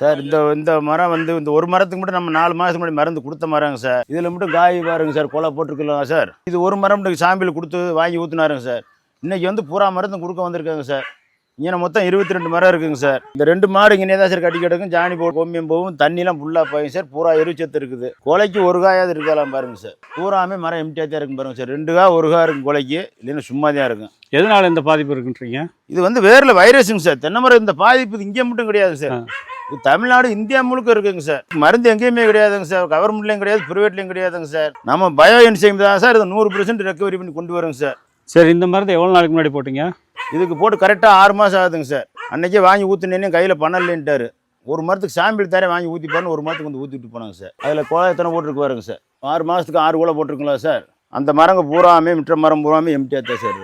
Sir இந்த இந்த மரம் வந்து இந்த ஒரு மரத்துக்கு மட்டும் நம்ம நாலு மாதத்துக்கு முன்னாடி மருந்து கொடுத்த மரங்க சார். இதில் மட்டும் காய் பாருங்க சார் கொலை போட்டிருக்கலாம் சார். இது ஒரு மரம் சாம்பிள் கொடுத்து வாங்கி ஊற்றினாருங்க சார். இன்னைக்கு வந்து பூரா மருந்து கொடுக்க வந்திருக்காங்க சார். இங்கே மொத்தம் இருபத்தி ரெண்டு மரம் இருக்குங்க சார். இந்த ரெண்டு மாடு இங்கே தான் சார் கட்டி கிடக்கும். ஜானி போ கொம்பியம் போகும் தண்ணிலாம் ஃபுல்லாக போயும் சார். பூரா எரிச்சத்து இருக்குது. கொலைக்கு ஒரு காயாவது இருக்கலாம் பாருங்க சார். பூராமே மரம் எம்டியாக தான் இருக்கும் பாருங்க சார். ரெண்டு கா ஒரு கா இருக்கும் கொலைக்கு. இல்லைன்னா சும்மா தான் இருக்கும். எதனால இந்த பாதிப்பு இருக்குன்றீங்க? இது வந்து வேரில் வைரஸுங்க சார். தென்னை மரம் இந்த பாதிப்பு இங்கே மட்டும் கிடையாது சார். தமிழ்நாடு இந்தியா முழுக்க இருக்குங்க சார். மருந்து எங்கேயுமே கிடையாதுங்க சார். கவர்மெண்ட்லேயும் கிடையாது ப்ரைவேட்லேயும் கிடையாதுங்க சார். நம்ம பயோ இன்சைம் தான் சார். இது நூறு பெர்சென்ட் ரெக்கவரி பண்ணி கொண்டு வரோங்க சார். சரி இந்த மருந்து எவ்வளோ நாளைக்கு முன்னாடி போட்டீங்க? இதுக்கு போட்டு கரெக்டாக ஆறு மாதம் ஆகுதுங்க சார். அன்னைக்கே வாங்கி ஊற்றினேன்னு கையில் பண்ணலன்ட்டாரு ஒரு மரத்துக்கு சாம்பிள் தரேன் வாங்கி ஊற்றி பாருன்னு ஒரு மரத்துக்கு வந்து ஊற்றிட்டு போனாங்க சார். அதில் கோலம் எத்தனை போட்டிருக்கு பாருங்க சார். ஆறு மாதத்துக்கு ஆறு கோலம் போட்டிருக்குங்களா சார். அந்த மரங்க பூராமே மிற்ற மரம் பூராமே எம்டியாக தான் சார்